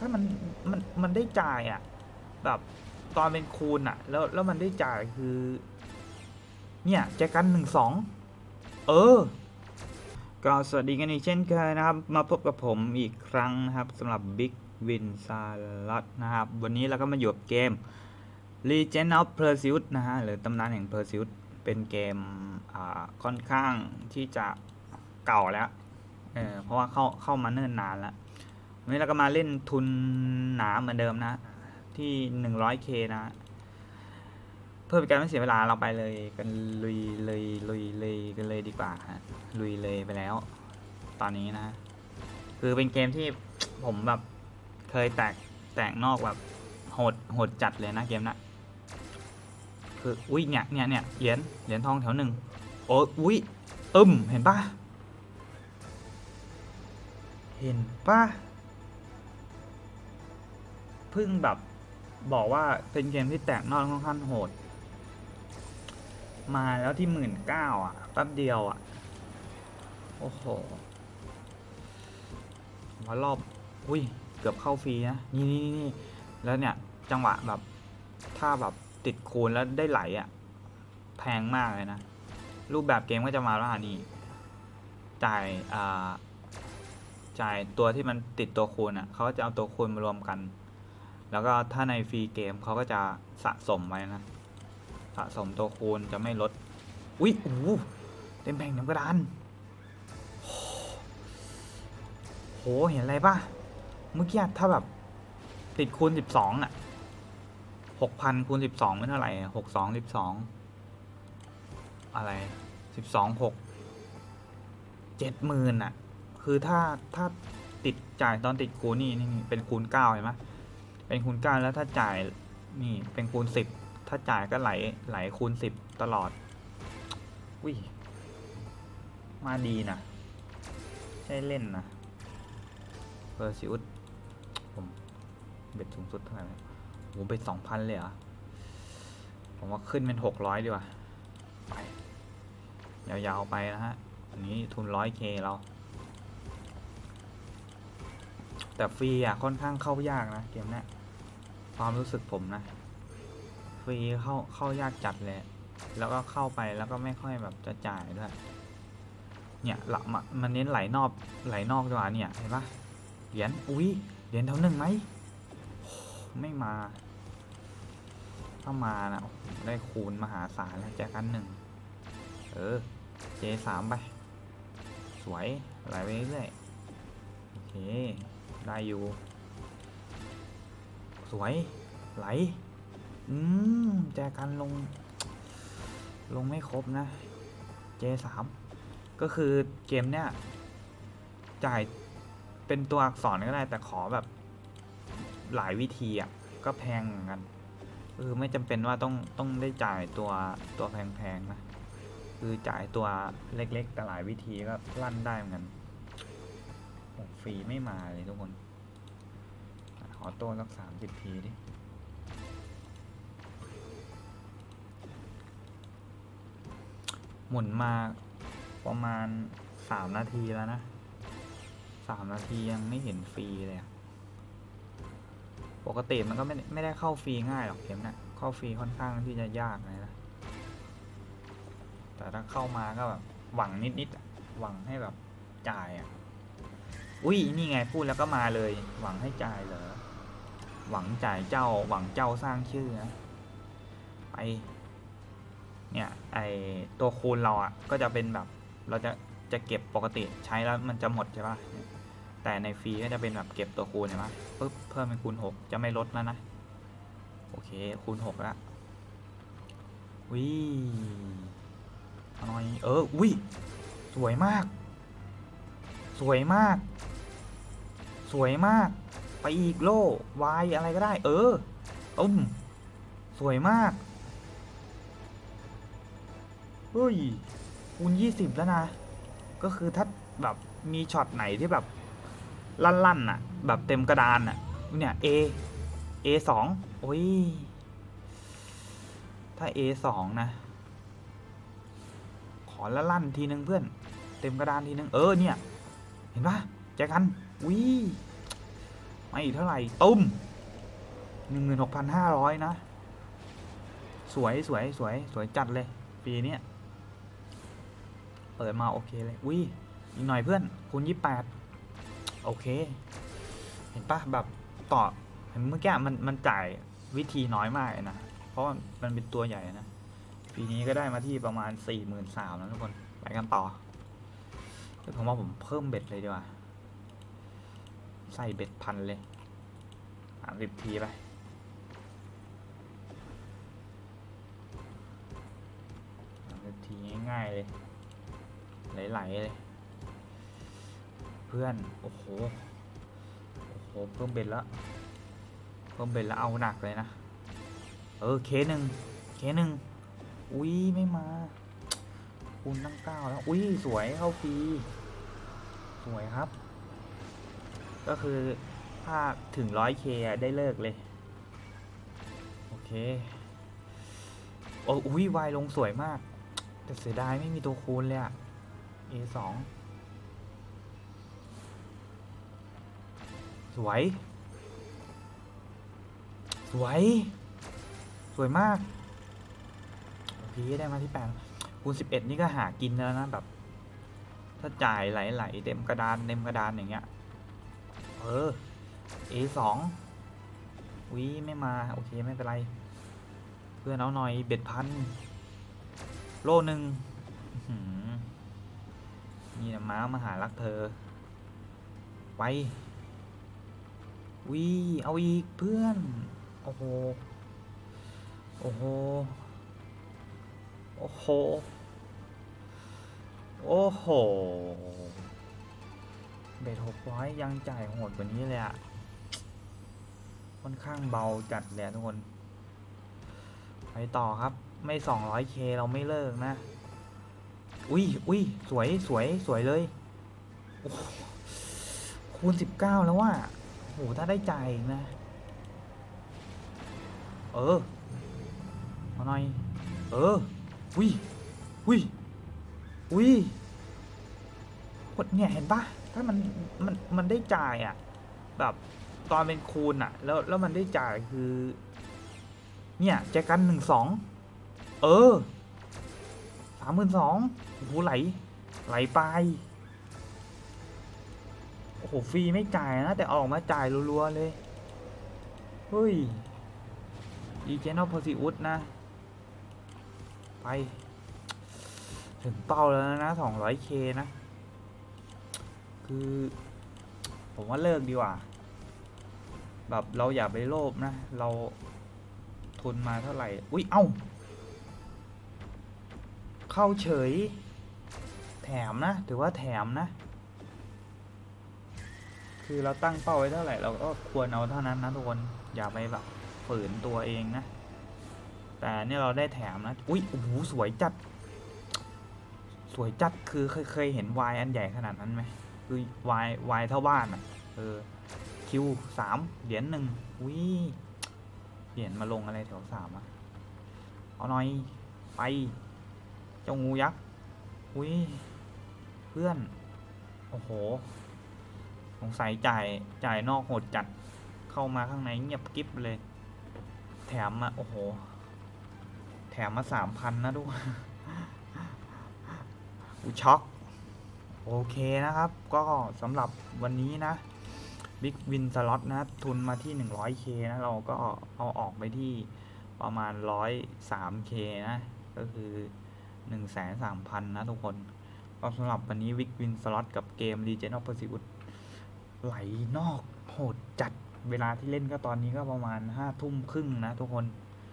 ถ้ามันมันมันได้จ่ายอะ แบบตอนเป็นคูณอะ แล้วแล้วมันได้จ่ายคือ เนี่ยแจกันหนึ่งสองเออ ก็สวัสดีกันอีกเช่นเคยนะครับ มาพบกับผมอีกครั้งนะครับสำหรับ Big Win s a l o t นะครับ วันนี้เราก็มาอยู่กับเกม Legend of Perseus นะฮะหรือตำนานแห่ง Perseus เป็นเกมอ่าค่อนข้างที่จะเก่าแล้วเออเพราะว่าเข้าเข้ามาเนิ่นนานแล้ว วันนี้เราก็มาเล่นทุนหนาเหมือนเดิมนะ ที่ 100k นะ เพื่อเป็นการไม่เสียเวลาเราไปเลยกันลุยเลยลุยเลยกันเลยดีกว่าฮะลุยเลยไปแล้ว ตอนนี้นะ คือเป็นเกมที่ผมแบบเคยแตกแตกนอกแบบโหดโหดจัดเลยนะเกมนะคืออุ้ยเนี่ยเนี่ยเนี่ยเหรียญเหรียญทองแถวหนึ่งโอ้ยอุ้ยตึมเห็นปะเห็นปะ เพิ่งแบบบอกว่าเป็นเกมที่แตกนอกค่อนข้างโหด มาแล้วที่หมื่นเก้าอะแป๊บเดียวอะ โอ้โหว่ารอบ อุ้ย เกือบเข้าฟรีนะ นี่นี่นี่แล้วเนี่ย จังหวะแบบ ถ้าแบบติดคูณแล้วได้ไหลอะ แพงมากเลยนะ รูปแบบเกมก็จะมาว่านี่ จ่าย อ่า จ่ายตัวที่มันติดตัวคูณอะ เขาจะเอาตัวคูณมารวมกัน แล้วก็ถ้าในฟรีเกมเขาก็จะสะสมไว้นะ สะสมตัวคูณจะไม่ลด อุ๊ยโอ้เต็มแผงเต็มกระดานโห เห็นอะไรป่ะเมื่อกี้ถ้าแบบ ติดคูณสิบสองอะหกพันคูณสิบสองเป็นเท่าไหร่หกสองสิบสองอะไรสิบสองหกเจ็ดหมื่นอะ คือถ้าถ้าติดจ่ายตอนติดคูณนี่นี่เป็นคูณเก้าเห็นไหม เป็นคูณเก้าแล้วถ้าจ่ายนี่เป็นคูณสิบถ้าจ่ายก็ไหลไหลคูณสิบตลอดอุ้ยมาดีนะใช่เล่นนะเออซิอุสผมเบ็ดสูงสุดเท่าไหร่โหเบ็ดสองพันเลยเหรอผมว่าขึ้นเป็นหกร้อยดีกว่าไปยาวๆไปนะฮะ อันนี้ทุนร้อยเคเรา แต่ฟรีอะ ค่อนข้างเข้ายากนะ เกมเนี้ย ความรู้สึกผมนะ ฟรีเข้าเข้ายากจัดเลย แล้วก็เข้าไปแล้วก็ไม่ค่อยแบบจะจ่ายด้วย เนี่ยหลักมันเน้นไหลนอกไหลนอกดีกว่าเนี่ยเห็นปะเหรียญอุ้ยเหรียญเท่าหนึ่งไหมไม่มา ถ้ามานะโอ้โหได้คูณมหาศาลแล้วแจกกันหนึ่งเออเจสามไป สวยไหลไปเรื่อยๆโอเค ได้อยู่ สวย ไหล อืม แจกันลง ลงไม่ครบนะ เจสามก็คือเกมเนี้ยจ่ายเป็นตัวอักษรก็ได้ แต่ขอแบบหลายวิธีอะ ก็แพงเหมือนกันคือไม่จำเป็นว่าต้องต้องได้จ่ายตัวตัวแพงๆนะ คือจ่ายตัวเล็กๆ แต่หลายวิธีก็ลั่นได้เหมือนกันฟรีไม่มาเลยทุกคน อโต้สักสามสิบทีดิหมุนมาประมาณสามนาทีแล้วนะสามนาทียังไม่เห็นฟรีเลย ปกติมันก็ไม่ได้ไม่ได้เข้าฟรีง่ายหรอกเกมเนะเข้าฟรีค่อนข้างที่จะยากเลยนะ แต่ถ้าเข้ามาก็แบบหวังนิดๆอะหวังให้แบบจ่ายอะ อุ้ยนี่ไงพูดแล้วก็มาเลย หวังให้จ่ายเหรอ หวังจ่ายเจ้าหวังเจ้าสร้างชื่อนะไปเนี่ยไอตัวคูณเราอะก็จะเป็นแบบเราจะจะเก็บปกติใช้แล้วมันจะหมดใช่ปะเนี่ยแต่ในฟรีก็จะเป็นแบบเก็บตัวคูณเห็นปะปุ๊บเพิ่มเป็นคูณหกจะไม่ลดแล้วนะ โอเคคูณหกแล้ววิหน่อยเออวิสวยมาก สวยมาก สวยมาก ไปอีกโล่วายอะไรก็ได้ เออตุ้มสวยมากเฮ้ยคูณยี่สิบแล้วนะ ก็คือถ้าแบบมีช็อตไหนที่แบบ ลั่นๆน่ะ แบบเต็มกระดานน่ะ เนี่ย A A สองโอ้ย ถ้า A สองนะ ขอละลั่นทีนึงเพื่อน เต็มกระดานทีนึง เออเนี่ย เห็นปะแจกันวิ ไม่เท่าไหร่ตุ้มหนึ่งหมื่นหกพันห้าร้อยนะ สวยสวยสวยสวยจัดเลย ปีนี้เปิดมาโอเคเลยวิอีกหน่อยเพื่อนคูณยี่แปดโอเค เห็นปะแบบต่อเห็นเมื่อกี้มันมันจ่ายวิธีน้อยมากนะ เพราะมันเป็นตัวใหญ่นะ ปีนี้ก็ได้มาที่ประมาณสี่หมื่นสามแล้วทุกคน ไปกันต่อเดี๋ยวผมว่าผมเพิ่มเบ็ดเลยดีกว่า ใส่เบ็ดพันเลยสามสิบทีไปสามสิบทีง่ายๆเลย ไหลๆเลย เพื่อน โอ้โห โอ้โห เพิ่มเบ็ดแล้ว เพิ่มเบ็ดแล้วเอาหนักเลยนะ เออ เคหนึ่ง เคหนึ่ง อุ้ยไม่มาคูณตั้งเก้าแล้ว อุ้ยสวยเข้าฟรี สวยครับ ก็คือถ้าถึงร้อยเคได้เลิกเลย โอเค โอ้อุ้ยวายลงสวยมาก แต่เสียดายไม่มีตัวคูณเลยอะ A สองสวย สวย สวยมาก โอเค ได้มาที่แปดคูณสิบเอ็ดนี่ก็หากินแล้วนะแบบ ถ้าจ่ายไหลๆเต็มกระดานเต็มกระดานอย่างเงี้ย เออ A สองวิไม่มา โอเค ไม่เป็นไร เพื่อนเอาหน่อยเบ็ดพัน โลหนึ่งนี่นะม้ามาหารักเธอ ไปวิเอาอีกเพื่อน โอ้โห โอ้โห โอ้โห โอ้โห เบ็ดหกร้อยยังจ่ายโหดกว่านี้เลยอะค่อนข้างเบาจัดเลยอะทุกคน ไปต่อครับ ไม่ 200k เราไม่เลิกนะ อุ้ยอุ้ยสวยสวยสวยเลยโอ้โหคูณ 19 แล้วว่าโหถ้าได้ใจนะ เออมาหน่อย เออ อุ้ยอุ้ยอุ้ยกดเนี่ย เห็นปะ ถ้ามันมันมันได้จ่ายอะ แบบตอนเป็นคูณอะ แล้วแล้วมันได้จ่ายคือ เนี่ยแจกันหนึ่งสองเออสามหมื่นสองโอ้โหไหล ไหลไปโอ้โหฟรีไม่จ่ายนะ แต่ออกมาจ่ายรัวๆเลย เฮ้ยดีเจนอลพอสิอุสนะ ไป ถึงเป้าแล้วนะสองร้อยเคนะ คือ ผมว่าเลิกดีกว่า แบบเราอย่าไปโลภนะ เราทุนมาเท่าไหร่ อุ้ย เอ้า เข้าเฉย แถมนะ ถือว่าแถมนะ คือเราตั้งเป้าไว้เท่าไหร่ เราก็ควรเอาเท่านั้นนะทุกคน อย่าไปแบบฝืนตัวเองนะ แต่เนี่ยเราได้แถมนะ อุ้ย โอ้โห สวยจัด สวยจัด คือเคยเคยเห็นวายอันใหญ่ขนาดนั้นไหม คือวายวายเท่าบ้านอะเออคิวสามเหรียญหนึ่งอุ้ยเปลี่ยนมาลงอะไรแถวสามอะเอาหน่อยไปเจ้างูยักษ์อุ้ยเพื่อน โอ้โห สงสัยจ่ายจ่ายนอกโหดจัดเข้ามาข้างในเงียบกิ๊บเลย แถมมาโอ้โห แถมมาสามพันนะทุกคนอุยช็อก โอเคนะครับ ก็สำหรับวันนี้นะบิ๊กวินสล็อตนะทุนมาที่ 100k นะเราก็เอาออกไปที่ประมาณ 103k นะ ก็คือ 1,300,000 นะทุกคนก็สำหรับวันนี้วิกวินสล็อตกับเกม Legend of Pursuit ไหลนอกโหดจัดเวลาที่เล่นก็ตอนนี้ก็ประมาณ5ทุ่มครึ่งนะทุกคน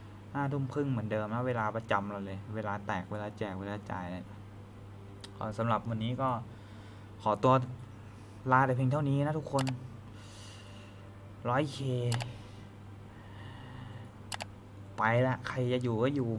5ทุ่มครึ่งเหมือนเดิมนะเวลาประจำเราเลย เวลาแตกเวลาแจกเวลาจ่ายเลย สำหรับวันนี้ก็ขอตัวลาแต่เพียงเท่านี้นะทุกคนร้อยเคไปละ ใครจะอยู่ก็อยู่